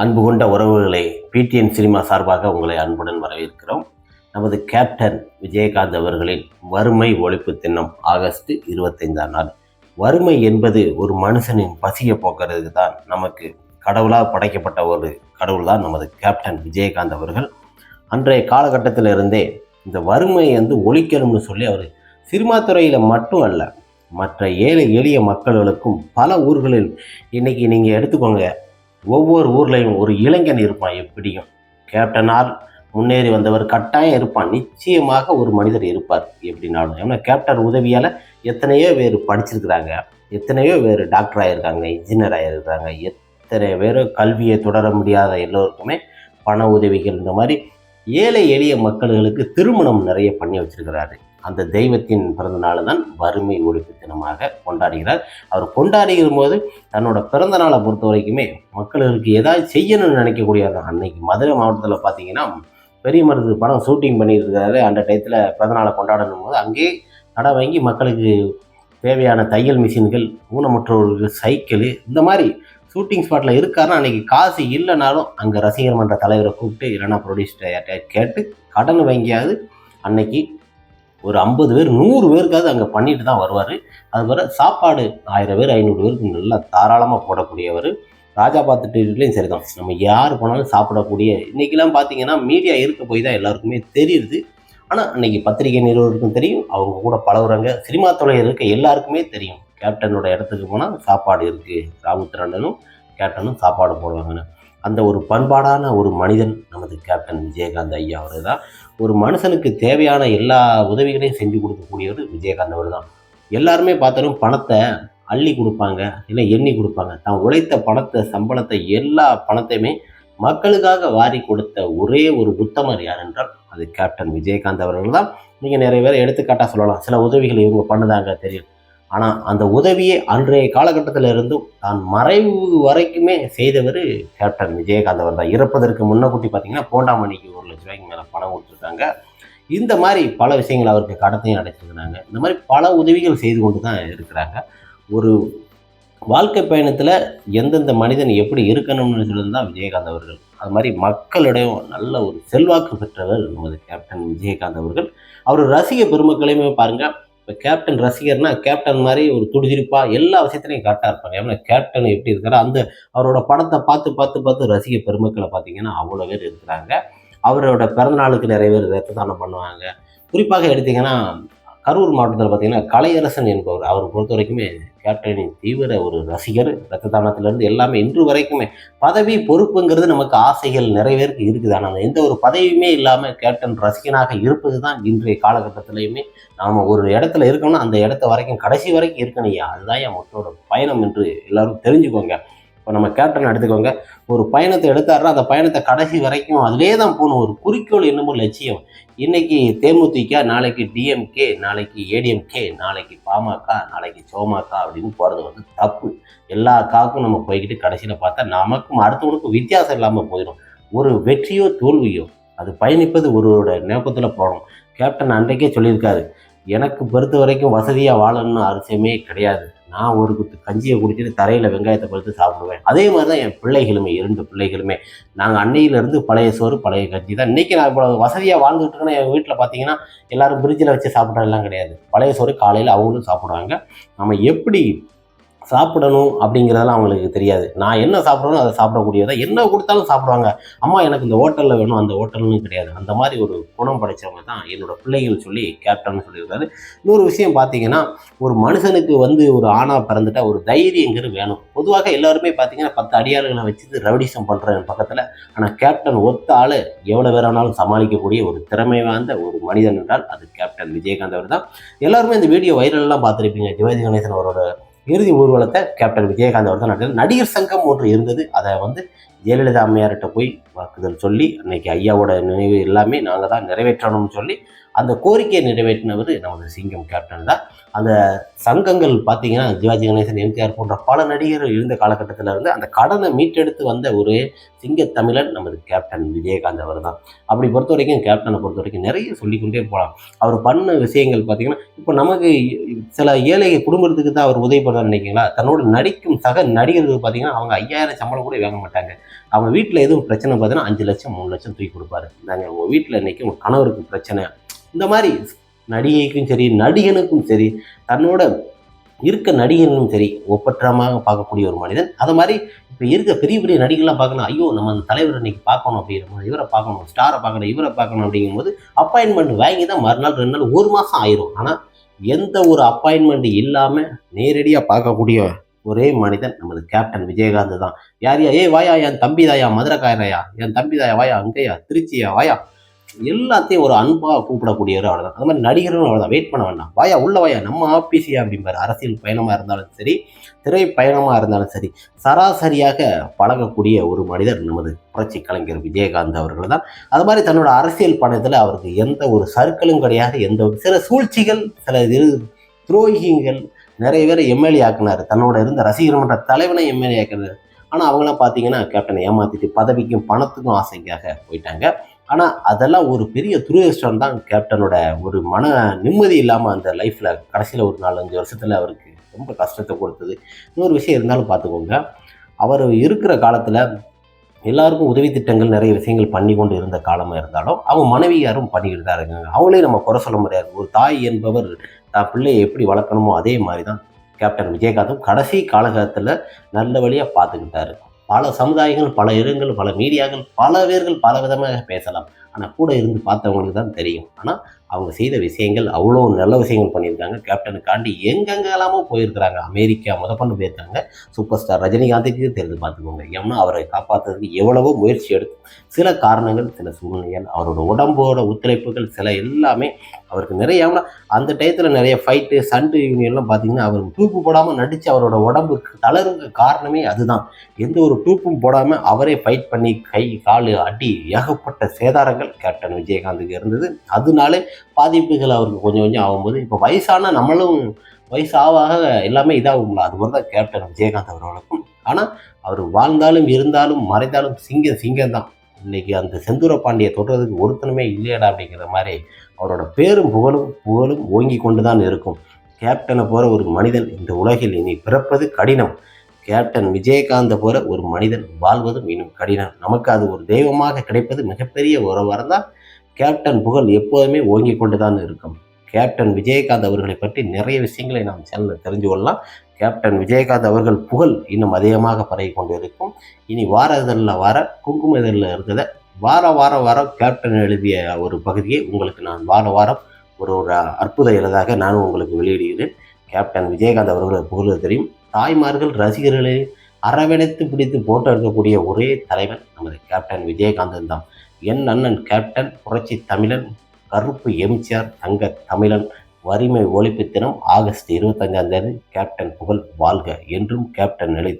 அன்பு கொண்ட உறவுகளை பிடிஎன் சினிமா சார்பாக உங்களை அன்புடன் வரவேற்கிறோம். நமது கேப்டன் விஜயகாந்த் அவர்களின் வறுமை ஒழிப்பு தினம் ஆகஸ்ட் இருபத்தைந்தாம் நாள். வறுமை என்பது ஒரு மனுஷனின் பசியை போக்குறதுக்கு தான் நமக்கு கடவுளாக படைக்கப்பட்ட ஒரு கடவுள் தான் நமது கேப்டன் விஜயகாந்த் அவர்கள். அன்றைய காலகட்டத்தில் இருந்தே இந்த வறுமையை வந்து ஒழிக்கணும்னு சொல்லி அவர் சினிமா துறையில் மட்டும் அல்ல மற்ற ஏழை எளிய மக்களுக்கும் பல ஊர்களில் இன்றைக்கி நீங்கள் எடுத்துக்கோங்க ஒவ்வொரு ஊர்லேயும் ஒரு இளைஞன் இருப்பான் எப்படியும். கேப்டனால் முன்னேறி வந்தவர் கட்டாயம் இருப்பான். நிச்சயமாக ஒரு மனிதர் இருப்பார் எப்படினாலும். ஏன்னா கேப்டன் உதவியால் எத்தனையோ பேர் படிச்சிருக்கிறாங்க. எத்தனையோ பேர் டாக்டர் ஆகியிருக்காங்க இன்ஜினியர் ஆகியிருக்காங்க எத்தனை பேர் கல்வியை தொடர முடியாத எல்லோருக்குமே பண உதவிகள் இந்த மாதிரி ஏழை எளிய மக்களுக்கு திருமணம் நிறைய பண்ணி வச்சிருக்கிறாரு. அந்த தெய்வத்தின் பிறந்தநாள் தான் வறுமை ஒழிப்பு தினமாக கொண்டாடுகிறார். அவர் கொண்டாடுகிற போது தன்னோட பிறந்த நாளை பொறுத்த வரைக்குமே மக்களுக்கு ஏதாவது செய்யணும்னு நினைக்கக்கூடிய அன்னைக்கு மதுரை மாவட்டத்தில் பார்த்தீங்கன்னா பெரிய மருது படம் ஷூட்டிங் பண்ணிட்டு இருக்காரு அந்த டயத்தில் பிறந்த நாளை கொண்டாடணும் போது அங்கேயே கடை வாங்கி மக்களுக்கு தேவையான தையல் மிஷின்கள் ஊனமுற்றோர்கள் சைக்கிள் இந்த மாதிரி ஷூட்டிங் ஸ்பாட்டில் இருக்காருன்னா அன்றைக்கி காசு இல்லைனாலும் அங்கே ரசிகர் மன்ற தலைவரை கூப்பிட்டு இல்லைன்னா ப்ரொடியூசர் கேட்டு கடன் வாங்கியாவது அன்னைக்கு ஒரு ஐம்பது பேர் நூறு பேருக்காவது அங்கே பண்ணிட்டு தான் வருவார். அதுபோல் சாப்பாடு ஆயிரம் பேர் ஐநூறு பேருக்கு நல்லா தாராளமாக போடக்கூடியவர். ராஜா பார்த்துட்டு வீட்லேயும் சரி தான் நம்ம யார் போனாலும் சாப்பிடக்கூடிய இன்றைக்கெல்லாம் பார்த்தீங்கன்னா மீடியா இருக்க போய் தான் எல்லாருக்குமே தெரியுது. ஆனால் அன்றைக்கி பத்திரிகை நிறுவனருக்கும் தெரியும் அவங்க கூட பழகுறாங்க சினிமா துறையில் இருக்க எல்லாருக்குமே தெரியும். கேப்டனோட இடத்துக்கு போனால் சாப்பாடு இருக்குது ராமுத்திரண்டனும் கேப்டனும் சாப்பாடு போடுவாங்கன்னு. அந்த ஒரு பண்பாடான ஒரு மனிதன் நமது கேப்டன் விஜயகாந்த் ஐயா அவர் தான் ஒரு மனுஷனுக்கு தேவையான எல்லா உதவிகளையும் செஞ்சு கொடுக்கக்கூடியவர் விஜயகாந்த் அவர் தான் எல்லாருமே பார்த்தாலும் பணத்தை அள்ளி கொடுப்பாங்க இல்லை எண்ணி கொடுப்பாங்க. தான் உழைத்த பணத்தை சம்பளத்தை எல்லா பணத்தையுமே மக்களுக்காக வாரி கொடுத்த ஒரே ஒரு உத்தமர் யார் என்றால் அது கேப்டன் விஜயகாந்த் அவர்கள் தான் நீங்கள் நிறைய பேர் எடுத்துக்காட்டாக சொல்லலாம். சில உதவிகள் இவங்க பண்ணுதாங்க தெரியும். ஆனால் அந்த உதவியை அன்றைய காலகட்டத்தில் இருந்தும் தான் மறைவு வரைக்குமே செய்தவர் கேப்டன் விஜயகாந்த் அவர் தான் இறப்பதற்கு முன்னக்கூட்டி பார்த்தீங்கன்னா போண்டாமணிக்கு ஒரு லட்ச ரூபாய்க்கு மேலே பணம் கொடுத்துருக்காங்க. இந்த மாதிரி பல விஷயங்கள் அவருக்கு கடத்தையும் அடைச்சிருக்கிறாங்க. இந்த மாதிரி பல உதவிகள் செய்து கொண்டு தான் இருக்கிறாங்க. ஒரு வாழ்க்கை பயணத்தில் எந்தெந்த மனிதன் எப்படி இருக்கணும்னு சொல்லுறது தான் விஜயகாந்த் அவர்கள். அது மாதிரி மக்களிடையும் நல்ல ஒரு செல்வாக்கு பெற்றவர் நமது கேப்டன் விஜயகாந்த் அவர்கள். அவர் ரசிக பெருமக்களையுமே பாருங்கள் இப்போ கேப்டன் ரசிகர்னா கேப்டன் மாதிரி ஒரு துடிதுடிப்பாக எல்லா விஷயத்துலையும் கரெக்டாக இருப்பாங்க. ஏன்னா கேப்டன் எப்படி இருக்காரோ அந்த அவரோட படத்தை பார்த்து பார்த்து பார்த்து ரசிக பெருமக்களை பார்த்தீங்கன்னா அவ்வளோ பேர் இருக்கிறாங்க. அவரோட பிறந்தநாளுக்கு நிறைய பேர் ரத்த தானம் பண்ணுவாங்க. குறிப்பாக எடுத்தீங்கன்னா கரூர் மாவட்டத்தில் பார்த்தீங்கன்னா கலையரசன் என்பவர். அவர் பொறுத்த வரைக்குமே கேப்டனின் தீவிர ஒரு ரசிகர் ரத்த தானத்திலிருந்து எல்லாமே இன்று வரைக்குமே பதவி பொறுப்புங்கிறது நமக்கு ஆசைகள் நிறைவேறக்கு இருக்குது. ஆனால் எந்த ஒரு பதவியுமே இல்லாமல் கேப்டன் ரசிகனாக இருப்பது தான் இன்றைய காலகட்டத்திலையுமே நாம் ஒரு இடத்துல இருக்கோம்னா அந்த இடத்த வரைக்கும் கடைசி வரைக்கும் இருக்கணும் அதுதான் என் மக்களோட பயணம் என்று எல்லாரும் தெரிஞ்சுக்கோங்க. இப்போ நம்ம கேப்டன் எடுத்துக்கோங்க. ஒரு பயணத்தை எடுத்தாருன்னா அந்த பயணத்தை கடைசி வரைக்கும் அதிலே தான் போகணும். ஒரு குறிக்கோள் என்னமோ லட்சியம். இன்னைக்கு தேமுதிக நாளைக்கு டிஎம்கே நாளைக்கு ஏடிஎம்கே நாளைக்கு பாமக நாளைக்கு சோமாக்கா அப்படின்னு போகிறது வந்து தப்பு. எல்லா காக்கும் நம்ம போய்கிட்டு கடைசியில் பார்த்தா நமக்கும் அடுத்தவனுக்கும் வித்தியாசம் இல்லாமல் போயிடும். ஒரு வெற்றியோ தோல்வியோ அது பயணிப்பது ஒருவரோட நோக்கத்தில் போகணும். கேப்டன் அன்றைக்கே சொல்லியிருக்காரு எனக்கு பொறுத்த வரைக்கும் வசதியாக வாழணும்னு அவசியமே கிடையாது. நான் ஒரு குத்து கஞ்சியை குடிச்சிட்டு தரையில் வெங்காயத்தை பழுத்து சாப்பிடுவேன். அதே மாதிரி தான் என் பிள்ளைகளுமே இரண்டு பிள்ளைகளுமே. நாங்கள் அன்னையிலேருந்து பழைய சோறு பழைய கஞ்சி தான். இன்றைக்கி நான் இவ்வளோ வசதியாக வாழ்ந்துட்டு இருக்கேன்னா என் வீட்டில் பார்த்தீங்கன்னா எல்லோரும் பிரிட்ஜில் வச்சு சாப்பிட்றதெல்லாம் கிடையாது. பழைய சோறு காலையில் அவங்களும் சாப்பிடுவாங்க. நம்ம எப்படி சாப்பிடணும் அப்படிங்கிறதெல்லாம் அவங்களுக்கு தெரியாது. நான் என்ன சாப்பிட்றேனோ அதை சாப்பிடக்கூடியதை என்ன கொடுத்தாலும் சாப்பிடுவாங்க. அம்மா எனக்கு இந்த ஹோட்டலில் வேணும் அந்த ஹோட்டல்னு கிடையாது. அந்த மாதிரி ஒரு குணம் படைச்சவங்க தான் என்னோட பிள்ளைகள் சொல்லி கேப்டன் சொல்லியிருக்காரு. இன்னொரு விஷயம் பார்த்தீங்கன்னா ஒரு மனுஷனுக்கு வந்து ஒரு ஆணாக பிறந்துட்டா ஒரு தைரியங்கிறது வேணும். பொதுவாக எல்லாருமே பார்த்தீங்கன்னா பத்து அடியாளர்களை வச்சு ரவடிசம் பண்ணுறேன் பக்கத்தில். ஆனால் கேப்டன் ஒத்த ஆள் எவ்வளோ வேறானாலும் சமாளிக்கக்கூடிய ஒரு திறமை வாய்ந்த ஒரு மனிதன் என்றால் அது கேப்டன் விஜயகாந்த் அவர் தான் எல்லாருமே இந்த வீடியோ வைரல்லாம் பார்த்துருப்பீங்க. ஜிவாஜி கணேசன் அவரோட இறுதி ஊர்வலத்தை கேப்டன் விஜயகாந்த் அவர் தான் நடிகர் சங்கம் ஒன்று இருந்தது. அதை வந்து ஜெயலலிதா அம்மையார்கிட்ட போய் வாக்குதல் சொல்லி அன்னைக்கு ஐயாவோட நினைவு எல்லாமே நாங்கள் தான் நிறைவேற்றணும்னு சொல்லி அந்த கோரிக்கையை நிறைவேற்றினவர் நமது சிங்கம் கேப்டன் தான். அந்த சங்கங்கள் பார்த்தீங்கன்னா சிவாஜி கணேசன் எம்ஜிஆர் போன்ற பல நடிகர்கள் இருந்த காலகட்டத்தில் இருந்து அந்த கடனை மீட்டெடுத்து வந்த ஒரு சிங்கத்தமிழன் நமது கேப்டன் விஜயகாந்த் அவர் தான். அப்படி பொறுத்த வரைக்கும் கேப்டனை பொறுத்த வரைக்கும் நிறைய சொல்லிக்கொண்டே போகலாம் அவர் பண்ண விஷயங்கள் பார்த்தீங்கன்னா இப்போ நமக்கு சில ஏழை குடும்பத்துக்கு தான் அவர் உதவி பண்ண நினைக்கிறீங்களா? தன்னோட நடிக்கும் சக நடிகர்கள் பார்த்தீங்கன்னா அவங்க ஐயாயிரம் சம்பளம் கூட வாங்க மாட்டாங்க. அவங்க வீட்டில் எதுவும் பிரச்சனை பார்த்தீங்கன்னா அஞ்சு லட்சம் மூணு லட்சம் தூக்கி கொடுப்பாரு. நாங்கள் உங்கள் வீட்டில் இன்றைக்கி உங்கள் கணவருக்கு பிரச்சனை. இந்த மாதிரி நடிகைக்கும் சரி நடிகனுக்கும் சரி தன்னோட இருக்க நடிகனும் சரி ஒப்பற்றமாக பார்க்கக்கூடிய ஒரு மனிதன். அது மாதிரி இப்போ இருக்க பெரிய பெரிய நடிகர்லாம் பார்க்கணும். ஐயோ நம்ம அந்த தலைவர் இன்னைக்கு பார்க்கணும் அப்படிங்கிற இவரை பார்க்கணும் ஸ்டாரை பார்க்கணும் இவரை பார்க்கணும் அப்படிங்கும்போது அப்பாயின்மெண்ட் வாங்கி தான் மறுநாள் ரெண்டு நாள் ஒரு மாதம் ஆயிரும். ஆனால் எந்த ஒரு அப்பாயின்மெண்ட் இல்லாமல் நேரடியாக பார்க்கக்கூடிய ஒரே மனிதன் நமது கேப்டன் விஜயகாந்த் தான். யார் யா? ஏய் வாயா என் தம்பி தாயா மதுரைக்காரயா என் தம்பி தாயா வாயா அங்கேயா திருச்சியா வாயா? எல்லாத்தையும் ஒரு அன்பாக கூப்பிடக்கூடியவர் அவ்வளோதான் அது மாதிரி நடிகரும் அவ்வளோதான் வெயிட் பண்ண வேண்டாம். வாயா உள்ள வாயா. நம்ம ஆபிசியா அப்படிம்பாரு. அரசியல் பயணமாக இருந்தாலும் சரி திரை பயணமாக இருந்தாலும் சரி சராசரியாக பழகக்கூடிய ஒரு மனிதர் நமது புரட்சி கலைஞர் விஜயகாந்த் அவர்கள் தான். அது மாதிரி தன்னோட அரசியல் பணத்தில் அவருக்கு எந்த ஒரு சருக்களும் கிடையாது. எந்த ஒரு சில சூழ்ச்சிகள் சில இது துரோகிகள் நிறைய பேர் எம்எல்ஏ ஆக்குனார். தன்னோட இருந்த ரசிகர் மன்ற தலைவனை எம்எல்ஏ ஆக்குனார். ஆனால் அவங்களாம் பார்த்தீங்கன்னா கேப்டனை ஏமாத்திட்டு பதவிக்கும் பணத்துக்கும் ஆசைக்காக போயிட்டாங்க. ஆனால் அதெல்லாம் ஒரு பெரிய துரதிருஷ்டம் தான் கேப்டனோட ஒரு மன நிம்மதி இல்லாமல் அந்த லைஃப்பில் கடைசியில் ஒரு நாலஞ்சு வருஷத்தில் அவருக்கு ரொம்ப கஷ்டத்தை கொடுத்தது. இன்னொரு விஷயம் இருந்தாலும் பார்த்துக்கோங்க அவர் இருக்கிற காலத்தில் எல்லாருக்கும் உதவி திட்டங்கள் நிறைய விஷயங்கள் பண்ணி கொண்டு இருந்த காலமாக இருந்தாலும் அவங்க மனைவியாரும் பண்ணிக்கிட்டு தான் இருக்காங்க. அவங்களே நம்ம குறை சொல்ல முடியாது. ஒரு தாய் என்பவர் தான் பிள்ளையை எப்படி வளர்க்கணுமோ அதே மாதிரி தான் கேப்டன் விஜயகாந்தும் கடைசி காலகட்டத்தில் நல்ல வழியாக பார்த்துக்கிட்டாரு. பல சமுதாயங்கள் பல இடங்கள் பல மீடியாக்கள் பல பேர்கள் பல விதமாக பேசலாம். ஆனால் கூட இருந்து பார்த்தவங்களுக்கு தான் தெரியும். ஆனால் அவங்க செய்த விஷயங்கள் அவ்வளோ நல்ல விஷயங்கள் பண்ணியிருக்காங்க. கேப்டனுக்காண்டி எங்கெங்கெல்லாமோ போயிருக்கிறாங்க. அமெரிக்கா முதற்கொண்டு போயிருக்காங்க. சூப்பர் ஸ்டார் ரஜினிகாந்துக்கு தெரிந்து பார்த்துக்கோங்க. ஏன்னா அவரை காப்பாற்றுறதுக்கு எவ்வளவோ முயற்சி எடுத்து சில காரணங்கள் சில சூழ்நிலைகள் அவரோட உடம்போட ஒத்துழைப்புகள் சில எல்லாமே அவருக்கு நிறைய அந்த டயத்தில் நிறைய ஃபைட்டு சண்டு யூனியன்லாம் பார்த்தீங்கன்னா அவர் டூப்பு போடாமல் நடித்து அவரோட உடம்புக்கு தளருங்க காரணமே அதுதான். எந்த ஒரு டூப்பும் போடாமல் அவரே ஃபைட் பண்ணி கை கால் அடி ஏகப்பட்ட சேதாரங்கள் கேப்டன் விஜயகாந்துக்கு இருந்தது. அதனாலே பாதிப்புகள் அவருக்கு கொஞ்சம் கொஞ்சம் ஆகும்போது இப்போ வயசான நம்மளும் வயசு ஆக ஆக எல்லாமே இதாகும்ல அது மாதிரி தான் கேப்டன் விஜயகாந்த் அவர்களுக்கும். ஆனால் அவர் வாழ்ந்தாலும் இருந்தாலும் மறைந்தாலும் சிங்கம் சிங்கம் தான். இன்னைக்கு அந்த செந்தூர பாண்டியை தொடுறதுக்கு ஒருத்தனுமே இல்லையடா அப்படிங்கிற மாதிரி அவரோட பேரும் புகழும் புகழும் ஓங்கி கொண்டு தான் இருக்கும். கேப்டனை போகிற ஒரு மனிதன் இந்த உலகில் இனி பிறப்பது கடினம். கேப்டன் விஜயகாந்தை போல ஒரு மனிதன் வாழ்வதும் இன்னும் கடினம். நமக்கு அது ஒரு தெய்வமாக கிடைப்பது மிகப்பெரிய ஒரு வரம் தான் கேப்டன் புகழ் எப்போதுமே ஓங்கி கொண்டு தான் இருக்கும். கேப்டன் விஜயகாந்த் அவர்களை பற்றி நிறைய விஷயங்களை நாம் சேனலில் தெரிஞ்சு கொள்ளலாம். கேப்டன் விஜயகாந்த் அவர்கள் புகழ் இன்னும் அதிகமாக பரவி கொண்டு இருக்கும். இனி வார இதழில் வார குங்கும இதழில் இருக்கிறத வார வாரம் வாரம் கேப்டன் எழுதிய ஒரு பகுதியை உங்களுக்கு நான் வார வாரம் ஒரு ஒரு அற்புத எழுதாக நானும் உங்களுக்கு வெளியிடுகிறேன். கேப்டன் விஜயகாந்த் அவர்களை புகழ் தெரியும். தாய்மார்கள் ரசிகர்களை அரவணைத்து பிடித்து போட்டோ எடுக்கக்கூடிய ஒரே தலைவன் நமது கேப்டன் விஜயகாந்தன் தான். என் அண்ணன் கேப்டன் புரட்சி தமிழன் கருப்பு எம்ஜிஆர் தங்க தமிழன் வறுமை ஒழிப்பு தினம் ஆகஸ்ட் இருபத்தஞ்சாம் தேதி கேப்டன் புகழ் வாழ்க என்றும் கேப்டன் நிலை